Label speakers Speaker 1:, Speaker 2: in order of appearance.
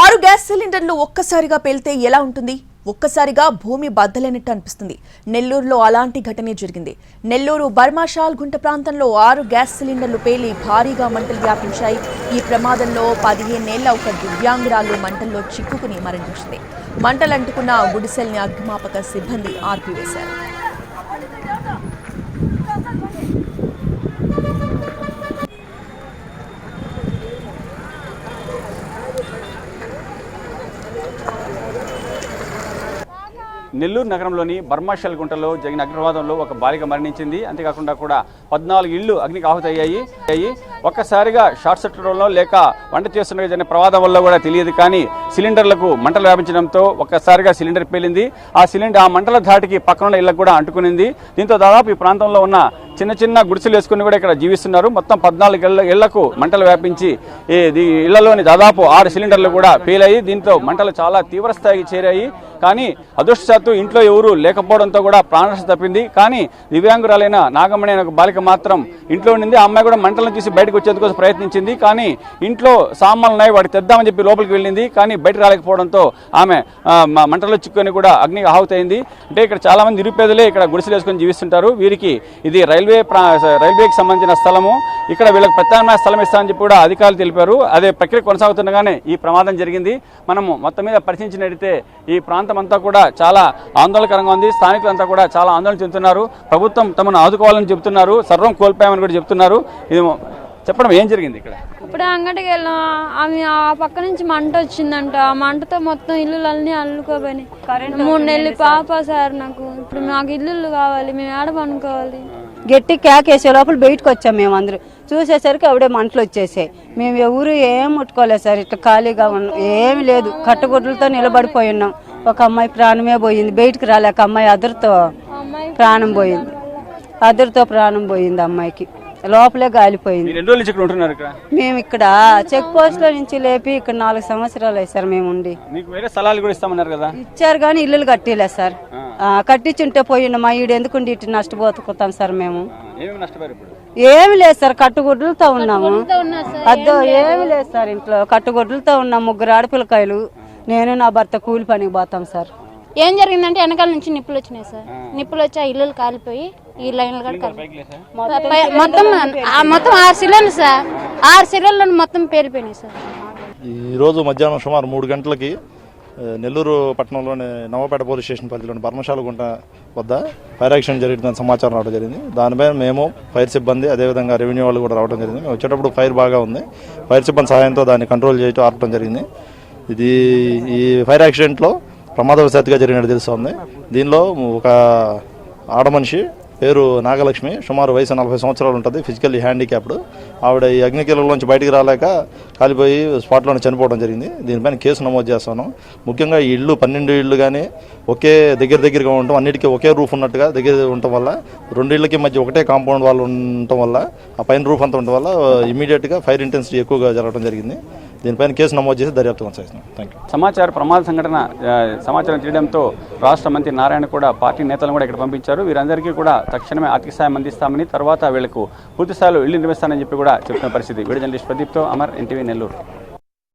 Speaker 1: ఆరు గ్యాస్ సిలిండర్లు ఒక్కసారిగా పేలితే ఎలా ఉంటుంది? ఒక్కసారిగా భూమి బద్దలైనట్టు అనిపిస్తుంది. నెల్లూరులో అలాంటి ఘటనే జరిగింది. నెల్లూరు బర్మాషాల్ గుంట ప్రాంతంలో ఆరు గ్యాస్ సిలిండర్లు పేలి భారీగా మంటలు వ్యాపించాయి. ఈ ప్రమాదంలో పదిహేనేళ్ళ ఒక దివ్యాంగురాలు మంటల్లో చిక్కుకుని మరణించింది. మంటలు అంటుకున్న గుడిసెల్ని అగ్నిమాపక సిబ్బంది ఆర్పివేశారు.
Speaker 2: నెల్లూరు నగరంలోని బర్మాషల్ గుంటలో జరిగిన అగ్నివాదంలో ఒక బాలిక మరణించింది. అంతేకాకుండా కూడా పద్నాలుగు ఇళ్ళు అగ్నికి ఆహుతయ్యాయి. అయ్యి ఒక్కసారిగా షార్ట్ సర్క్యూట్లో లేక వంట చేస్తుండగా జరిగిన ప్రమాదం వల్ల కూడా తెలియదు. కానీ సిలిండర్లకు మంటలు వ్యాపించడంతో ఒక్కసారిగా సిలిండర్ పేలింది. ఆ సిలిండర్ ఆ మంటల ధాటికి పక్కన ఇళ్ళకు కూడా అంటుకునింది. దీంతో దాదాపు ఈ ప్రాంతంలో ఉన్న చిన్న చిన్న గుడిసెలు వేసుకుని కూడా ఇక్కడ జీవిస్తున్నారు. మొత్తం పద్నాలుగు ఇళ్ళ ఇళ్ళకు మంటలు వ్యాపించి ఈ ఇళ్ళలోని దాదాపు ఆరు సిలిండర్లు కూడా పేలాయి దీంతో మంటలు చాలా తీవ్రస్థాయికి చేరాయి. కానీ అదృష్టశాత్తు ఇంట్లో ఎవరు లేకపోవడంతో కూడా ప్రాణనష్టం తప్పింది. కానీ దివ్యాంగురాలైన నాగమణి అనే ఒక బాలిక మాత్రం ఇంట్లో ఉండింది. ఆ అమ్మాయి కూడా మంటలను చూసి బయటకు వచ్చేందుకోసం ప్రయత్నించింది. కానీ ఇంట్లో సామాన్లు ఉన్నాయి వాటి తెద్దామని చెప్పి లోపలికి వెళ్ళింది. కానీ బయట రాలేకపోవడంతో ఆమె ఆ, చిక్కుని కూడా అగ్ని ఆహుతైంది అంటే ఇక్కడ చాలామంది నిరుపేదలే ఇక్కడ గుడిసెలు వేసుకొని జీవిస్తుంటారు. వీరికి ఇది రైల్వే ప్రా రైల్వేకి సంబంధించిన స్థలము. ఇక్కడ వీళ్ళకి ప్రత్యామ్నాయ స్థలం ఇస్తామని చెప్పి కూడా అధికారులు తెలిపారు. అదే ప్రక్రియ కొనసాగుతుండగానే ఈ ప్రమాదం జరిగింది. మనము మొత్తం మీద పరిశీలించినట్టయితే ఈ ప్రాంతం అంతా కూడా చాలా ఆందోళనకరంగా ఉంది. స్థానికులంతా కూడా చాలా ఆందోళన చెందుతున్నారు. ప్రభుత్వం తమను ఆదుకోవాలని చెబుతున్నారు. సర్వం కోల్పోయామని కూడా చెప్తున్నారు ఇది చెప్పడం ఏం జరిగింది ఇక్కడ?
Speaker 3: ఇప్పుడు అంగడికి వెళ్ళాం ఆమె ఆ పక్క నుంచి మంట వచ్చిందంట. ఆ మంటతో మొత్తం ఇల్లులన్నీ అల్లుకోపోయినాయి మూడు నెలలు పాప సార్ నాకు. ఇప్పుడు మాకు ఇల్లు కావాలి. మేము ఏడ పనుకోవాలి?
Speaker 4: గట్టి కేకేసే లోపల బయటకు వచ్చాం మేము అందరూ. చూసేసరికి ఆవిడే మంటలు వచ్చేసాయి. మేము ఎవరు ఏం ముట్టుకోలేదు సార్ ఇట్లా ఖాళీగా ఉన్నాం ఏమి లేదు. కట్టుగుడ్లతో నిలబడిపోయి ఉన్నాం. ఒక అమ్మాయి ప్రాణమే పోయింది. బయటికి రాలేక అమ్మాయి అదురుతో ప్రాణం పోయింది. అదురుతో ప్రాణం పోయింది అమ్మాయికి. లోపలే గాలిపోయింది. మేము ఇక్కడ చెక్ పోస్ట్లో నుంచి లేపి ఇక్కడ నాలుగు సంవత్సరాలు అయ్యి సార్ మేము ఉండి.
Speaker 2: మీకు వేరే స్థలాలు కూడా ఇస్తామన్నారు కదా?
Speaker 4: ఇచ్చారు కానీ ఇల్లులు కట్టిలే సార్. కట్టించుంటే పోయిన మా ఈడు ఎందుకుండి ఇటు నష్టపోతుకుతాం సార్ మేము? ఏమి లేదు సార్ కట్టుగుడ్లతో ఉన్నాము. అద్దో ఏమి లేదు సార్ ఇంట్లో. కట్టుగుడ్లతో ఉన్నాం ముగ్గురు ఆడపిల్లకాయలు నేను నా భర్త కూలి పనికి పోతాం సార్.
Speaker 5: ఏం జరిగిందంటే వెనకాల నుంచి నిప్పులు వచ్చినాయి సార్. నిప్పులు వచ్చి ఆ ఇల్లులు కాలిపోయి ఈ లైన్లు కూడా కాలి
Speaker 2: పైకి లేసా?
Speaker 5: పై- మొత్తం ఆ మొత్తం ఆరు సిలిండర్ సార్. ఆరు సిలిండర్లు మొత్తం పేలిపోయినాయి సార్.
Speaker 6: ఈరోజు మధ్యాహ్నం సుమారు మూడు గంటలకి నెల్లూరు పట్టణంలోని నవపేట పోలీస్ స్టేషన్ పరిధిలోని బర్మశాలగుంట వద్ద ఫైర్ యాక్సిడెంట్ జరిగిందని సమాచారం రావడం జరిగింది. దానిపై మేము ఫైర్ సిబ్బంది అదేవిధంగా రెవెన్యూ వాళ్ళు కూడా రావడం జరిగింది. మేము వచ్చేటప్పుడు ఫైర్ బాగా ఉంది. ఫైర్ సిబ్బంది సహాయంతో దాన్ని కంట్రోల్ చేయటం ఆపడం జరిగింది. ఇది ఈ ఫైర్ యాక్సిడెంట్లో ప్రమాదవశాత్తుగా జరిగినట్టు తెలుస్తుంది. దీనిలో ఒక ఆడ మనిషి పేరు నాగలక్ష్మి. సుమారు వయసు నలభై సంవత్సరాలు ఉంటుంది. ఫిజికల్లీ హ్యాండిక్యాప్డ్ ఆవిడ ఈ అగ్నికీలలోంచి బయటికి రాలేక కాలిపోయి స్పాట్లోనే చనిపోవడం జరిగింది. దీనిపైన కేసు నమోదు చేస్తాను. ముఖ్యంగా ఈ ఇళ్ళు పన్నెండు ఇళ్ళు కానీ ఒకే దగ్గర దగ్గరగా ఉండటం అన్నిటికీ ఒకే రూఫ్ ఉన్నట్టుగా దగ్గర ఉండటం వల్ల రెండు ఇళ్ళకి మధ్య ఒకటే కాంపౌండ్ వాళ్ళు ఉండటం వల్ల ఆ పైన రూఫ్ అంతా ఉండటం వల్ల ఇమీడియట్గా ఫైర్ ఇంటెన్సిటీ ఎక్కువగా జరగడం జరిగింది. దీనిపైన కేసు నమోదు చేసి దర్యాప్తు కొనసాగిస్తున్నాం. థ్యాంక్ యూ
Speaker 2: సమాచార ప్రమాద సంఘటన సమాచారం తీయడంతో రాష్ట్ర మంత్రి నారాయణ కూడా పార్టీ నేతలను కూడా ఇక్కడ పంపించారు. వీరందరికీ కూడా తక్షణమే ఆర్థిక సాయం అందిస్తామని తర్వాత వీళ్ళకు పూర్తిస్థాయిలో ఇల్లు నిర్మిస్తానని చెప్పి కూడా చెప్తున్న పరిస్థితి. వీడియో జర్నలిస్ట్ ప్రదీప్తో అమర్ ఎన్టీవీ నెల్లూరు.